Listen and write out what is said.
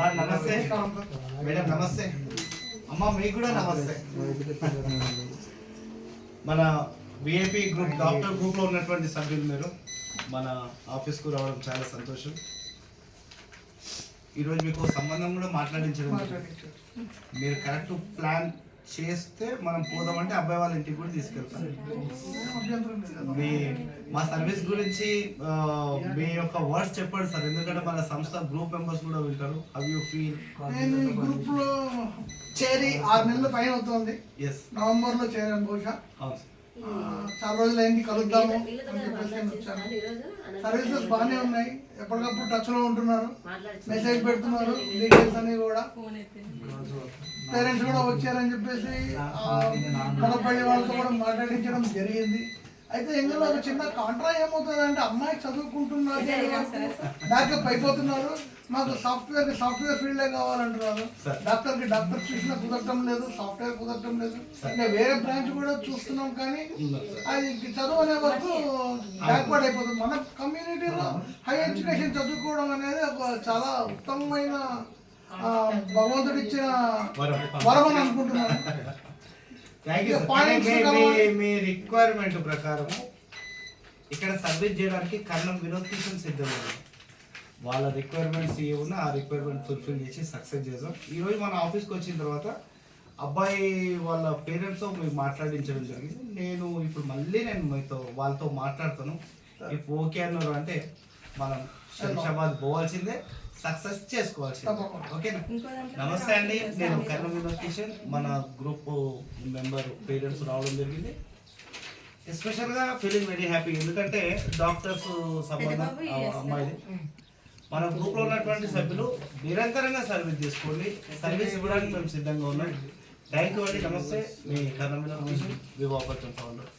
నమస్తే. మేడం నమస్తే. అమ్మ మీకు కూడా నమస్తే. మన విఐపి గ్రూప్ డాక్టర్ గ్రూప్లో ఉన్నటువంటి సభ్యులు మీరు. మన ఆఫీస్కు రావడం చాలా సంతోషం. ఈరోజు మీకు సంబంధం కూడా మాట్లాడించడం. మీరు కరెక్ట్ ప్లాన్ చేస్తే మనం పోదామంటే అబ్బాయి వాళ్ళ ఇంటికి కూడా తీసుకెళ్తాం. మీ మా సర్వీస్ గురించి మీ యొక్క వర్డ్స్ చెప్పండి సార్. ఎందుకంటే మన సంస్థ గ్రూప్ మెంబర్స్ కూడా వింటారు. హౌ యూ ఫీల్ గ్రూప్లో చేరి ఆరు నెలల పైన అవుతుంది. ఎస్ నవంబర్లో చేరాను బహుశా. అవును చాలా రోజులు అయింది కలుద్దాము అని చెప్పేసి నేను వచ్చాను. సర్వీసెస్ బాగానే ఉన్నాయి. ఎప్పటికప్పుడు టచ్లో ఉంటున్నారు మెసేజ్ పెడుతున్నారు డీటెయిల్స్ అన్ని కూడా. పేరెంట్స్ కూడా వచ్చారని చెప్పేసి ఆ, మనపల్లి వాళ్ళతో కూడా మాట్లాడించడం జరిగింది. అయితే ఇందులో ఒక చిన్న కాంట్రా ఏమవుతుంది అంటే అమ్మాయి చదువుకుంటున్నారు బ్యాకప్ అయిపోతున్నారు మాకు సాఫ్ట్వేర్ సాఫ్ట్వేర్ ఫీల్డే కావాలంటున్నారు. డాక్టర్కి డాక్టర్ చూసినా కుదరటం లేదు సాఫ్ట్వేర్ కుదరటం లేదు. ఇంకా వేరే బ్రాంచ్ కూడా చూస్తున్నాం కానీ. అది చదువు అనే వరకు బ్యాక్వర్డ్ అయిపోతుంది. మన కమ్యూనిటీలో హై ఎడ్యుకేషన్ చదువుకోవడం అనేది ఒక చాలా ఉత్తమమైన ఆ, భగవంతుడు ఇచ్చిన వరం. వరం అని అనుకుంటున్నాను థ్యాంక్ యూ ఇక points మీ రిక్వైర్మెంట్ ప్రకారం ఇక్కడ సర్వీస్ చేయడానికి కర్ణం వినోద్ కిషన్ ఉన్నారు. వాళ్ళ రిక్వైర్మెంట్స్ ఏ ఉన్నా ఆ రిక్వైర్మెంట్ ఫుల్ఫిల్ చేసి సక్సెస్ చేసాం ఈ రోజు మన ఆఫీస్కి వచ్చిన తర్వాత అబ్బాయి వాళ్ళ పేరెంట్స్తో మీరు మాట్లాడించడం జరిగింది. నేను ఇప్పుడు మళ్ళీ నేను మీతో వాళ్ళతో మాట్లాడతాను. ఇఫ్ ఓకే అన్నారు అంటే మనం శంషాబాద్ పోవాల్సిందే. సక్సెస్ చేసుకోవాల్సిందే. తప్పకుండా. ఓకేనా నమస్తే అండి. నేను కర్ణ వినోద్ కిషన్ మన గ్రూప్ మెంబర్ పేరెంట్స్ రావడం జరిగింది. ఎస్పెషల్గా ఫీలింగ్ వెరీ హ్యాపీ. ఎందుకంటే డాక్టర్స్ సంబంధం ఆ అమ్మాయిది. మన గ్రూప్లో ఉన్నటువంటి సభ్యులు నిరంతరంగా సర్వీస్ చేసుకోండి. సర్వీస్ ఇవ్వడానికి మేము సిద్ధంగా ఉన్నాం. థ్యాంక్ యూ అండి. నమస్తే. మీ కర్ణ వినోద్ కిషన్ వివాహపత్రం ఫౌండర్